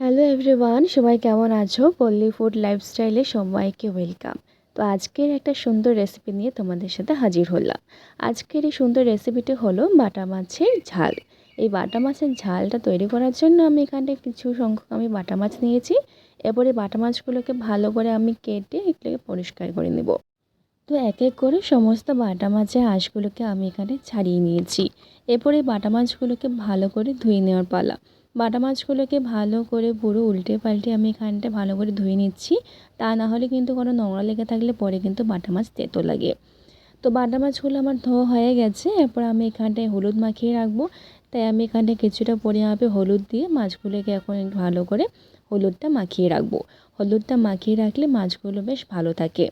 Hello everyone সবাই কেমন আছো? পল্লী ফুড লাইফস্টাইলে সবাইকে ওয়েলকাম তো আজকের একটা সুন্দর রেসিপি নিয়ে তোমাদের সাথে হাজির হলাম। আজকের এই সুন্দর রেসিপিটি হলো বাটা মাছের ঝাল। এই বাটা মাছের ঝালটা তৈরি করার জন্য আমি এখানটায় কিছু সংখ্যক আমি বাটা মাছ নিয়েছি। এরপরে বাটা মাছগুলোকে ভালো করে আমি কেটে এগুলোকে পরিষ্কার করে নেব। তো এক এক করে সমস্ত বাটা মাছের আঁশগুলোকে আমি এখানে ছাড়িয়ে নিয়েছি। এরপরে বাটা মাছগুলোকে ভালো করে ধুয়ে নেওয়ার পালা। বাটা মাছগুলোকে ভালো করে পুরো উল্টে পাল্টে আমি এখানটা ভালো করে ধুয়ে নিচ্ছি। তা না হলে কিন্তু কোনো নোংরা লেগে থাকলে পরে কিন্তু বাটা মাছ তেতো লাগে। তো বাটা মাছগুলো আমার ধোয়া হয়ে গেছে। এরপর আমি এখানটায় হলুদ মাখিয়ে রাখব। তাই আমি এখানটায় কিছুটা পরিমাপে হলুদ দিয়ে মাছগুলোকে এখন ভালো করে হলুদটা মাখিয়ে রাখব। হলুদটা মাখিয়ে রাখলে মাছগুলো বেশ ভালো থাকে।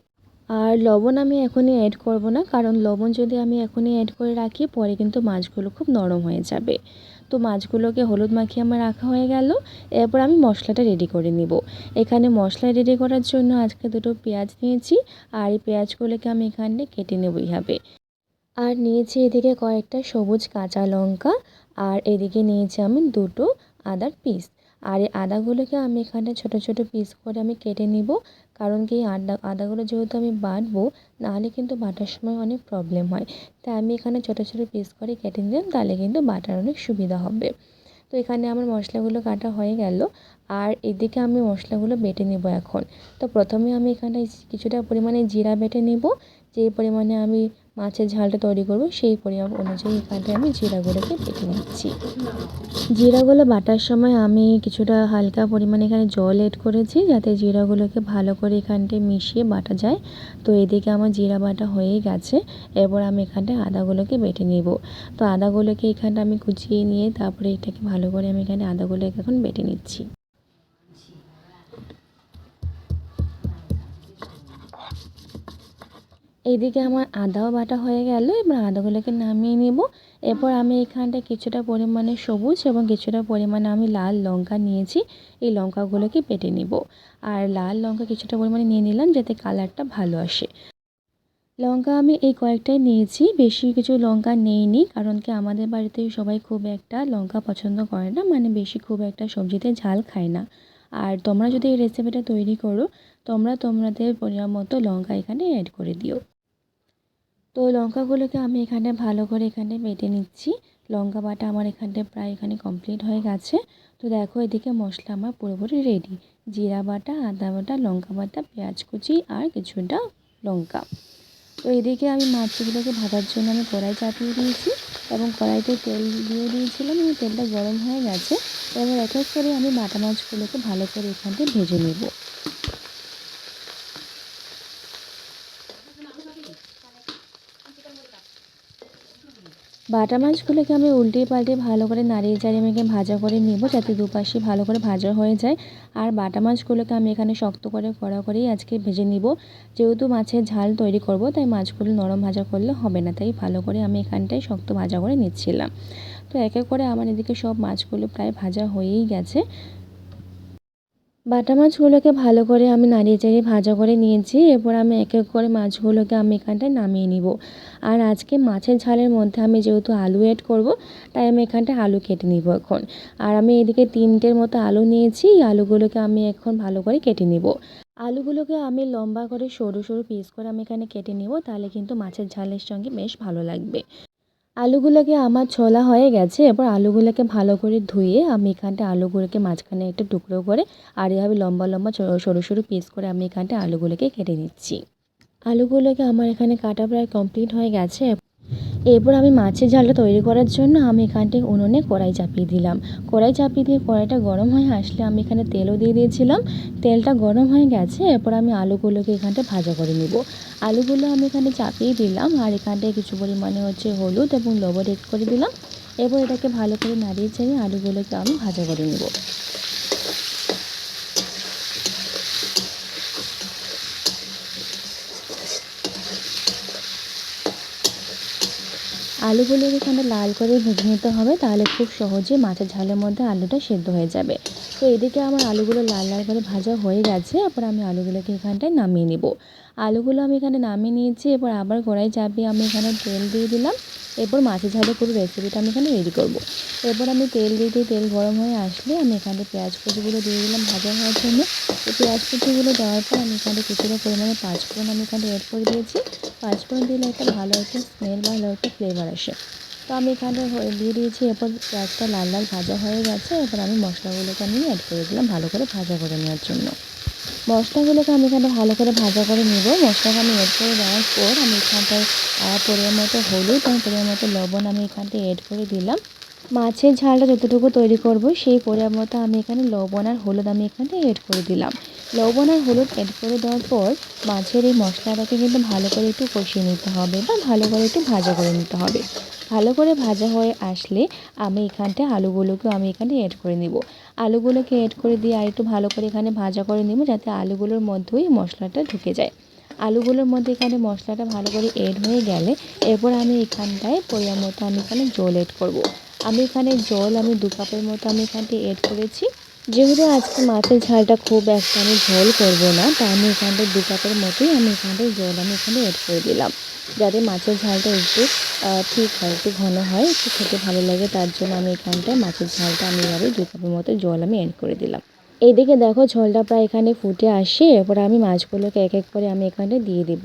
আর লবণ আমি এখনই অ্যাড করব না, কারণ লবণ যদি আমি এখনই অ্যাড করে রাখি, পরে কিন্তু মাছগুলো খুব নরম হয়ে যাবে। তো মাছগুলোকে হলুদ মাখিয়ে আমার রাখা হয়ে গেল, এরপর আমি মশলাটা রেডি করে নিব। এখানে মশলা রেডি করার জন্য আজকে দুটো পেঁয়াজ নিয়েছি, আর এই পেঁয়াজগুলোকে আমি এখানে কেটে নেব এইভাবে। আর নিয়েছি এদিকে কয়েকটা সবুজ কাঁচা লঙ্কা, আর এদিকে নিয়েছি আমি দুটো আদার পিস আর এই আদাগুলোকে আমি এখানে ছোট ছোট পিস করে আমি কেটে নিব কারণ কি আদা আদাগুলো যেহেতু আমি বাটবো নাহলে কিন্তু বাটার সময় অনেক প্রবলেম হয়। তাই আমি এখানে ছোটো ছোটো পিস করে কেটে নিলাম, তাহলে কিন্তু বাটার অনেক সুবিধা হবে। তো এখানে আমার মশলাগুলো কাটা হয়ে গেল, আর এদিকে আমি মশলাগুলো বেটে নেব এখন। তো প্রথমে আমি এখানে কিছুটা পরিমাণে জিরা বেটে নেব যে পরিমাণে আমি মাছের ঝালটা তৈরি করব, সেই পরিমাণ অনুযায়ী এখানটায় আমি জিরাগুলোকে বেটে নিচ্ছি। জিরাগুলো বাটার সময় আমি কিছুটা হালকা পরিমাণে এখানে জল এড করেছি, যাতে জিরাগুলোকে ভালো করে এখানটায় মিশিয়ে বাটা যায়। তো এদিকে আমার জিরা বাটা হয়েই গেছে এরপর আমি এখানটায় আদাগুলোকে বেটে নিব। তো আদাগুলোকে এখানটা আমি কুচিয়ে নিয়ে তারপরে এটাকে ভালো করে আমি এখানে আদাগুলোকে এখন বেটে নিচ্ছি। এইদিকে আমার আদাও বাটা হয়ে গেল, এবার আদাগুলোকে নামিয়ে নেব। এরপর আমি এখানটায় কিছুটা পরিমাণে সবুজ এবং কিছুটা পরিমাণে আমি লাল লঙ্কা নিয়েছি, এই লঙ্কাগুলোকে পেটে নিব। আর লাল লঙ্কা কিছুটা পরিমাণে নিয়ে নিলাম যাতে কালারটা ভালো আসে। লঙ্কা আমি এই কয়েকটাই নিয়েছি, বেশি কিছু লঙ্কা নেইনি, কারণ কি আমাদের বাড়িতে সবাই খুব একটা লঙ্কা পছন্দ করে না মানে বেশি খুব একটা সবজিতে ঝাল খায় না। আর তোমরা যদি এই রেসিপিটা তৈরি করো, তোমরা তোমাদের পরিমাণ মতো লঙ্কা এখানে অ্যাড করে দিও। তো লঙ্কাগুলোকে আমি এখানে ভালো করে এখানে বেটে নিচ্ছি। লঙ্কা বাটা আমার এখানটায় প্রায় এখানে কমপ্লিট হয়ে গেছে। তো দেখো এদিকে মশলা আমার পুরোপুরি রেডি জিরা বাটা, আদা বাটা, লঙ্কা বাটা, পেঁয়াজ কুচি আর কিছুটা লঙ্কা। তো এদিকে আমি মাছগুলোকে ভাজার জন্য আমি কড়াই চাপিয়ে দিয়েছি এবং কড়াইতে তেল দিয়ে দিয়েছিলাম এবং তেলটা গরম হয়ে গেছে। এবার এক এক করে আমি বাটা মাছগুলোকে ভালো করে এখানটায় ভেজে নেব। বাটা মাছগুলোকে আমি উল্টে পাল্টে ভালো করে নাড়িয়ে চাড়িয়ে আমি ভাজা করে নেব যাতে দুপাশে ভালো করে ভাজা হয়ে যায়। আর বাটা মাছগুলোকে আমি এখানে শক্ত করে কড়া করেই আজকে ভেজে নিব। যেহেতু মাছের ঝাল তৈরি করব, তাই মাছগুলো নরম ভাজা করলে হবে না, তাই ভালো করে আমি এখানটায় শক্ত ভাজা করে নিচ্ছিলাম। তো এক করে আমার এদিকে সব মাছগুলো প্রায় ভাজা হয়েই গেছে। বাটা মাছগুলোকে ভালো করে আমি নাড়িয়ে চাড়িয়ে ভাজা করে নিয়েছি। এরপর আমি এক এক করে মাছগুলোকে আমি এখানটায় নামিয়ে নিব। আর আজকে মাছের ঝালের মধ্যে আমি যেহেতু আলু অ্যাড করব, তাই আমি এখানটায় আলু কেটে নিব এখন। আর আমি এদিকে তিনটের মতো আলু নিয়েছি, এই আলুগুলোকে আমি এখন ভালো করে কেটে নিব। আলুগুলোকে আমি লম্বা করে সরু সরু পিস করে আমি এখানে কেটে নিব, তাহলে কিন্তু মাছের ঝালের সঙ্গে বেশ ভালো লাগবে। আলুগুলোকে আমার ছোলা হয়ে গেছে, এবার আলুগুলোকে ভালো করে ধুয়ে আমি এখানটা আলুগুলোকে মাঝখানে একটা টুকরো করে আর এভাবে লম্বা লম্বা সরু সরু পিস করে আমি এখানটা আলুগুলোকে কেটে নিচ্ছি। আলুগুলোকে আমার এখানে কাটা প্রায় কমপ্লিট হয়ে গেছে। এরপর আমি মাছের ঝালটা তৈরি করার জন্য আমি এখানটায় উনুনে কড়াই চাপিয়ে দিলাম। কড়াই চাপিয়ে দিয়ে কড়াইটা গরম হয়ে আসলে আমি এখানে তেলও দিয়ে দিয়েছিলাম। তেলটা গরম হয়ে গেছে, এরপর আমি আলুগুলোকে এখানটা ভাজা করে নেব। আলুগুলো আমি এখানে চাপিয়ে দিলাম আর এখানটায় কিছু পরিমাণে হচ্ছে হলুদ এবং লবণ এড করে দিলাম। এরপর এটাকে ভালো করে নাড়িয়ে চাড়িয়ে আলুগুলোকে আমি ভাজা করে নেব। আলুগুলোকে এখানে লাল করে ভেজে নিতে হবে, তাহলে খুব সহজে মাছের ঝালের মধ্যে আলুটা সেদ্ধ হয়ে যাবে। তো এদিকে আমার আলুগুলো লাল লাল করে ভাজা হয়ে গেছে, এরপর আমি আলুগুলোকে এখানটায় নামিয়ে নেব। আলুগুলো আমি এখানে নামিয়ে নিয়েছি এবার আবার কড়াই চাপিয়ে আমি এখানে তেল দিয়ে দিলাম। এরপর মাছের ঝালের পুরো রেসিপিটা আমি এখানে রেডি করব। এরপর আমি তেল দিয়ে দিই তেল গরম হয়ে আসলে আমি এখানে পেঁয়াজ কুচিগুলো দিয়ে দিলাম ভাজা হওয়ার জন্য। তো পেঁয়াজ কুচিগুলো দেওয়ার পর আমি এখানে কিছুটা পরিমাণে পাঁচফোড়ন আমি এখানে অ্যাড করে দিয়েছি। পাঁচফোড়ন দিলে একটা ভালো একটা স্মেল ভালো একটা ফ্লেভার আসে। তো আমি এখানে দিয়ে দিয়েছি, এরপর পেঁয়াজটা লাল লাল ভাজা হয়ে গেছে। এরপর আমি মশলাগুলোকে আমি অ্যাড করে দিলাম ভালো করে ভাজা করে নেওয়ার জন্য। মশলাগুলোকে আমি এখানে ভালো করে ভাজা করে নিব। মশলাটা আমি এড করে দেওয়ার পর আমি এখানটায় পরিমাণ মতো হলুদ এবং পরিমাণ মতো লবণ আমি এখানটায় এড করে দিলাম। মাছের ঝালটা যতটুকু তৈরি করব, সেই পরিমাণ মতো আমি এখানে লবণ আর হলুদ আমি এখানে এড করে দিলাম। লবণ আর হলুদ অ্যাড করে দেওয়ার পর মাছের এই মশলাটাকে কিন্তু ভালো করে একটু কষিয়ে নিতে হবে বা ভালো করে একটু ভাজা করে নিতে হবে। ভালো করে ভাজা হয়ে আসলে আমি এখানটায় আলুগুলোকে আমি এখানে অ্যাড করে নিব। আলুগুলোকে অ্যাড করে দিয়ে আর একটু ভালো করে এখানে ভাজা করে নেব যাতে আলুগুলোর মধ্যেই মশলাটা ঢুকে যায়। আলুগুলোর মধ্যে এখানে মশলাটা ভালো করে এড হয়ে গেলে এরপর আমি এখানটায় পরিমাণ মতো আমি এখানে জল এড করব। আমি এখানে জল আমি দু কাপের মতো আমি এখানটায় এড করেছি। যেহেতু আজকে মাছের ঝালটা খুব একটা আমি ঝোল করব না, তা আমি এখানটায় দু কাপের মতোই আমি এখানটায় জল আমি এখানে এড করে দিলাম। যাতে মাছের ঝালটা একটু ঠিক হয়, একটু ঘন হয়, একটু খেতে ভালো লাগে, তার জন্য আমি এখানটায় মাছের ঝালটা আমি এভাবে দু কাপের মতো জল আমি অ্যাড করে দিলাম। এইদিকে দেখো ঝোলটা প্রায় এখানে ফুটে আসে এরপর আমি মাছগুলোকে এক এক করে আমি এখানে দিয়ে দিব।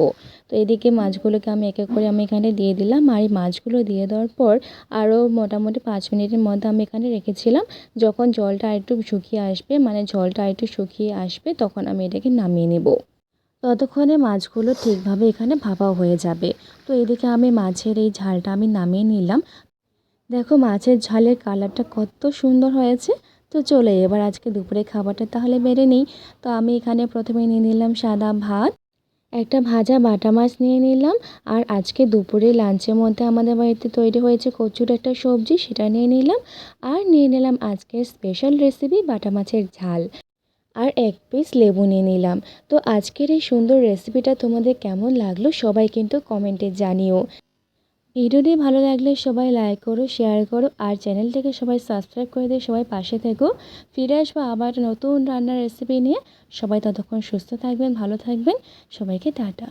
তো এদিকে মাছগুলোকে আমি এক এক করে আমি এখানে দিয়ে দিলাম আর এই মাছগুলো দিয়ে দেওয়ার পর আরও মোটামুটি পাঁচ মিনিটের মধ্যে আমি এখানে রেখেছিলাম। যখন জলটা একটু শুকিয়ে আসবে মানে জলটা একটু শুকিয়ে আসবে, তখন আমি এটাকে নামিয়ে নেব। ততক্ষণে মাছগুলো ঠিকভাবে এখানে ভাপাও হয়ে যাবে। তো এদিকে আমি মাছের এই ঝালটা আমি নামিয়ে নিলাম। দেখো মাছের ঝালের কালারটা কত সুন্দর হয়েছে। তো চলে এবার আজকে দুপুরে খাবারটা তাহলে বেড়ে নিই। তো আমি এখানে প্রথমে নিয়ে নিলাম সাদা ভাত। একটা ভাজা বাটা মাছ নিয়ে নিলাম। আর আজকে দুপুরে লাঞ্চের মধ্যে আমাদের বাড়িতে তৈরি হয়েছে কচুর একটা সবজি, সেটা নিয়ে নিলাম। আর নিয়ে নিলাম আজকের স্পেশাল রেসিপি বাটা মাছের ঝাল। আর এক পিস লেবু নিয়ে নিলাম। তো আজকের এই সুন্দর রেসিপিটা তোমাদের কেমন লাগল, সবাই কিন্তু কমেন্টে জানিও। ভিডিওটি ভালো লাগলে সবাই লাইক করো শেয়ার করো আর চ্যানেলটিকে সবাই সাবস্ক্রাইব করে দিয়ে সবাই পাশে থেকো। ফিরে আসব আবার নতুন রান্নার রেসিপি নিয়ে। সবাই ততক্ষণ সুস্থ থাকবেন, ভালো থাকবেন। সবাইকে টাটা।